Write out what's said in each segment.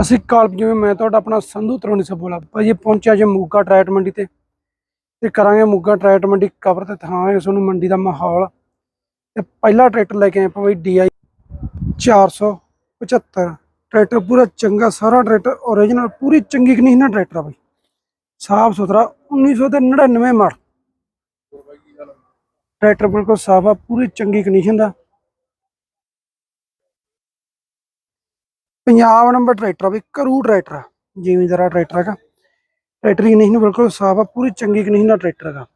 ਅਸੀਂ ਕਾਲਪ ਜਿਵੇਂ ਮੈਂ ਤੁਹਾਡਾ ਆਪਣਾ ਸੰਧੂ ਤਰੋਣੀ ਸੇ ਬੋਲਾ। ਭਾਈ ਇਹ ਪਹੁੰਚਿਆ ਜੇ ਮੂਗਾ ਟਰੈਟ ਮੰਡੀ ਤੇ। ਤੇ ਕਰਾਂਗੇ ਮੂਗਾ ਟਰੈਟ ਮੰਡੀ ਕਵਰ ਤੇ ਦਿਖਾਵਾਂਗੇ ਤੁਹਾਨੂੰ ਮੰਡੀ ਦਾ ਮਾਹੌਲ। ਤੇ ਪਹਿਲਾ ਟਰੈਕਟਰ ਲੈ ਕੇ ਆਏ ਆਪਾਂ ਬਈ DI 475 ਟਰੈਕਟਰ ਪੂਰਾ ਚੰਗਾ, ਸਾਰਾ ਟਰੈਕਟਰ ਓਰੀਜਨਲ ਪੂਰੀ ਚੰਗੀ ਕੰਡੀਸ਼ਨ ਦਾ ਟਰੈਕਟਰ ਆ ਬਈ। ਸਾਫ਼ ਸੁਥਰਾ 1999 ਮਾਡਲ। ਟਰੈਕਟਰ ਬਿਲਕੁਲ ਸਾਫ਼ ਆ, ਪੂਰੀ ਚੰਗੀ ਕੰਡੀਸ਼ਨ ਦਾ। ਪੰਜਾਬ ਨੰਬਰ ਟਰੈਕਟਰ ਆ ਵੀ ਕਰੂ ਟਰੈਕਟਰ ਆ, ਜ਼ਿਮੀਂਦਾਰਾ ਟਰੈਕਟਰ ਹੈਗਾ। ਟਰੈਕਟਰ ਦੀ ਕੰਡੀਸ਼ਨ ਬਿਲਕੁਲ ਸਾਫ਼ ਆ, ਪੂਰੀ ਚੰਗੀ ਕੰਡੀਸ਼ਨ ਦਾ ਟਰੈਕਟਰ ਹੈਗਾ।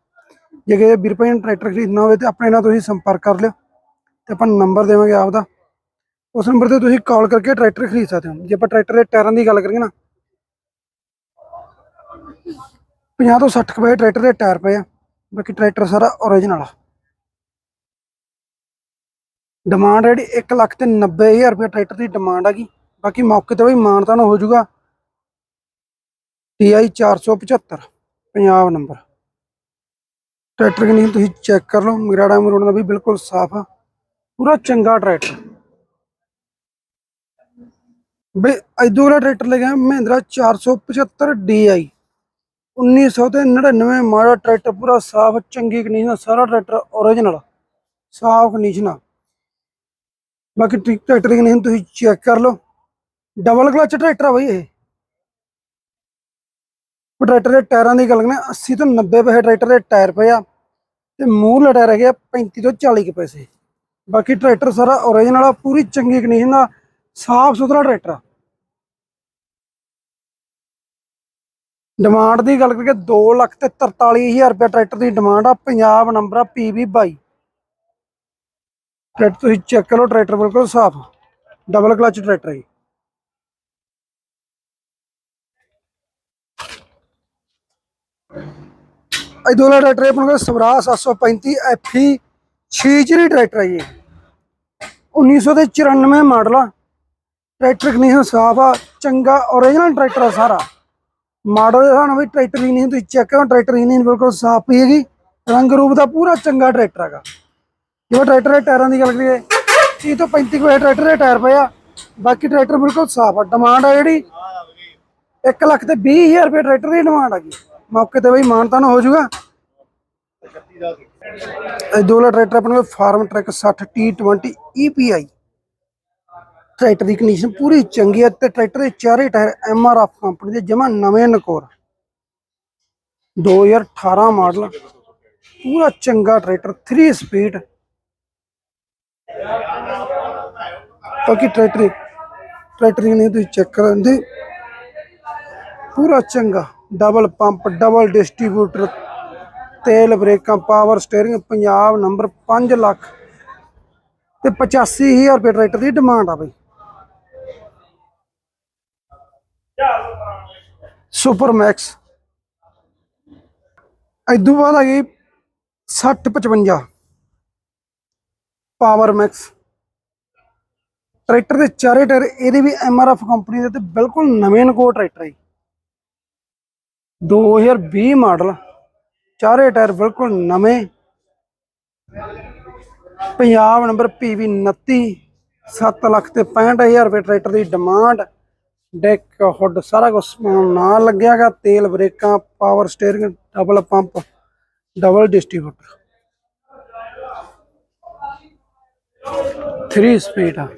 ਜੇ ਕਿਸੇ ਵੀਰ ਭਾਈ ਨੇ ਟਰੈਕਟਰ ਖਰੀਦਣਾ ਹੋਵੇ ਤੇ ਆਪਣੇ ਨਾਲ ਤੁਸੀਂ ਸੰਪਰਕ ਕਰ ਲਿਓ ਤੇ ਆਪਾਂ ਨੰਬਰ ਦੇਵਾਂਗੇ ਆਪ ਦਾ ਉਸ ਨੰਬਰ ਤੇ ਤੁਸੀਂ ਕਾਲ ਕਰਕੇ ਟਰੈਕਟਰ ਖਰੀਦ ਸਕਦੇ ਹੋ। ਜੇ ਆਪਾਂ ਟਰੈਕਟਰ ਦੇ ਟਾਇਰਾਂ ਦੀ ਗੱਲ ਕਰੀਏ ਨਾ 50 ਤੋਂ 60 ਕੁ ਪਏ ਟਰੈਕਟਰ ਦੇ ਟਾਇਰ ਪਏ ਆ, ਬਾਕੀ ਟਰੈਕਟਰ ਸਾਰਾ ਓਰੀਜਨਲ ਆ। ਡਿਮਾਂਡ ਜਿਹੜੀ 1 ਲੱਖ ਤੇ 90000 ਰੁਪਏ ਟਰੈਕਟਰ ਦੀ ਡਿਮਾਂਡ ਹੈਗੀ। ਬਾਕੀ ਮੌਕੇ ਤੇ ਵੀ ਮਾਨਤਾਨ ਹੋ ਜਾਊਗਾ। TI 475 Punjab number. Tractor condition ਤੁਸੀਂ ਚੈੱਕ ਕਰ ਲਓ ਮਗਰਾੜਾ ਮਰੋੜ ਦਾ ਵੀ ਬਿਲਕੁਲ ਸਾਫ਼ ਆ। ਪੂਰਾ ਚੰਗਾ ਟਰੈਕਟਰ। ਬਈ ਇਦੋਂ ਵਾਲਾ ਟਰੈਕਟਰ ਲੈ ਗਿਆ ਮਹਿੰਦਰਾ 475 DI 1999 ਮਾਡਲ ਟਰੈਕਟਰ, ਪੂਰਾ ਸਾਫ਼, ਚੰਗੀ ਕੰਡੀਸ਼ਨ ਦਾ ਸਾਰਾ ਟਰੈਕਟਰ ਓਰੀਜਨਲ ਸਾਫ਼ ਕੰਡੀਸ਼ਨ ਆ। ਬਾਕੀ ਟਰੈਕਟਰ ਦੀ ਕੰਡੀਸ਼ਨ ਤੁਸੀਂ ਚੈੱਕ ਕਰ ਲਓ। ਡਬਲ ਕਲਚ ਟਰੈਕਟਰ ਆ ਬਈ ਇਹ। ਟਰੈਕਟਰ ਦੇ ਟਾਇਰਾਂ ਦੀ ਗੱਲ ਕਰਾਂ 80 ਤੋਂ 90 ਪੈਸੇ ਟਰੈਕਟਰ ਦੇ ਟਾਇਰ ਪਏ ਆ ਤੇ ਮੂਹਰਲੇ ਟਾਇਰ ਹੈਗੇ ਆ 35 ਤੋਂ 40 ਕੁ ਪੈਸੇ। ਬਾਕੀ ਟਰੈਕਟਰ ਸਾਰਾ ਓਰੀਜਨਲ ਆ, ਪੂਰੀ ਚੰਗੀ ਕੰਡੀਸ਼ਨ ਦਾ ਸਾਫ਼ ਸੁਥਰਾ ਟਰੈਕਟਰ ਆ। ਡਿਮਾਂਡ ਦੀ ਗੱਲ ਕਰੀਏ 2 ਲੱਖ ਤੇ 43000 ਰੁਪਏ ਟਰੈਕਟਰ ਦੀ ਡਿਮਾਂਡ ਆ, ਪੰਜਾਬ ਨੰਬਰ ਆ PB 22 ਟਰੈਕਟਰ ਤੁਸੀਂ ਚੈੱਕ ਕਰੋ, ਟਰੈਕਟਰ ਬਿਲਕੁਲ ਸਾਫ਼ ਡਬਲ ਕਲਚ ਟਰੈਕਟਰ ਹੈ ਜੀ। ਦੋਲਾ ਟਰੈਕਟਰ ਹੈ ਆਪਣੇ ਕੋਲ ਸਵਰਾ 735 FE 6 ਜਿਹੜੀ ਟਰੈਕਟਰ ਹੈ ਜੀ। 1994 ਮਾਡਲ ਆ। ਟਰੈਕਟਰ ਕੰਡੀਸ਼ਨ ਸਾਫ਼ ਆ, ਚੰਗਾ ਓਰੀਜਨਲ ਟਰੈਕਟਰ ਆ ਸਾਰਾ। ਮਾਡਲ ਦੇ ਹਿਸਾਬ ਵੀ ਟਰੈਕਟਰ ਦੀ ਨਹੀਂ ਤੁਸੀਂ ਚੈੱਕ ਕਰੋ, ਟਰੈਕਟਰ ਦੀ ਨਹੀਂ ਬਿਲਕੁਲ ਸਾਫ਼ ਪਈ ਹੈਗੀ। ਰੰਗ ਰੂਪ ਦਾ ਪੂਰਾ ਚੰਗਾ ਟਰੈਕਟਰ ਹੈਗਾ। ਜਿਵੇਂ ਟਰੈਕਟਰ ਦੇ ਟਾਇਰਾਂ ਦੀ ਗੱਲ ਕਰੀਏ 30 ਤੋਂ 35 ਕੁ ਟਰੈਕਟਰ ਦੇ ਟਾਇਰ ਪਏ ਆ। ਬਾਕੀ ਟਰੈਕਟਰ ਬਿਲਕੁਲ ਸਾਫ਼ ਆ। ਡਿਮਾਂਡ ਆ ਜਿਹੜੀ 1 ਲੱਖ ਤੇ 20000 ਰੁਪਏ ਟਰੈਕਟਰ ਦੀ ਡਿਮਾਂਡ ਹੈਗੀ ਮੌਕੇ ਤੇ ਬਈ ਮਾਨਤਾ ਨਾ ਹੋ ਜਾਊਗਾ। ਇਹ ਦੋਲਾ ਟਰੈਕਟਰ ਆਪਣੇ ਕੋਲ Farmtrac 60 T20 EPI tractor ਦੀ ਕੰਡੀਸ਼ਨ ਪੂਰੀ ਚੰਗੀ ਹੈ ਤੇ ਟਰੈਕਟਰ ਦੇ ਚਾਰੇ ਟਾਇਰ MRF ਕੰਪਨੀ ਦੇ ਜਮਾ ਨਵੇਂ ਨਕੋਰ। 2018 ਮਾਡਲ। ਪੂਰਾ ਚੰਗਾ ਟਰੈਕਟਰ 3 ਸਪੀਡ ਬਾਕੀ ਟਰੈਕਟਰ ਟਰੈਕਟਰ ਦੀ ਨਹੀਂ, ਤੁਸੀਂ ਚੈੱਕ ਕਰਦੇ ਪੂਰਾ ਚੰਗਾ। ਡਬਲ ਪੰਪ, ਡਬਲ ਡਿਸਟ੍ਰੀਬਿਊਟਰ, ਤੇਲ ਬ੍ਰੇਕਾਂ, power steering, Punjab number 5 lakh ਤੇ 85000 ਰੁਪਏ ਟਰੈਕਟਰ ਦੀ ਡਿਮਾਂਡ ਆ ਬਈ। ਸੁਪਰ ਮੈਕਸ ਇਦੋਂ ਬਾਅਦ ਆ ਗਈ 60 55 ਪਾਵਰ ਮੈਕਸ। ਟਰੈਕਟਰ ਦੇ ਚਾਰੇ ਟਾਇਰ, ਇਹਦੇ ਵੀ ਐਮਆਰਐਫ ਕੰਪਨੀ ਦੇ ਤੇ ਬਿਲਕੁਲ ਨਵੇਂ ਨਕੋ ਟਰੈਕਟਰ ਹੈ 2020 ਮਾਡਲ, ਚਾਰੇ ਟਾਇਰ ਬਿਲਕੁਲ ਨਵੇਂ। ਪੰਜਾਬ ਨੰਬਰ PV 29 7 ਲੱਖ ਤੇ 65000 ਰੁਪਏ ਟਰੈਕਟਰ ਦੀ ਡਿਮਾਂਡ। ਡੈਕ ਹੁੱਡ ਸਾਰਾ ਕੁਝ ਨਾਲ ਲੱਗਿਆਗਾ, ਤੇਲ ਬ੍ਰੇਕਾਂ, power steering, double pump, double distributor. 3 speed ਆ।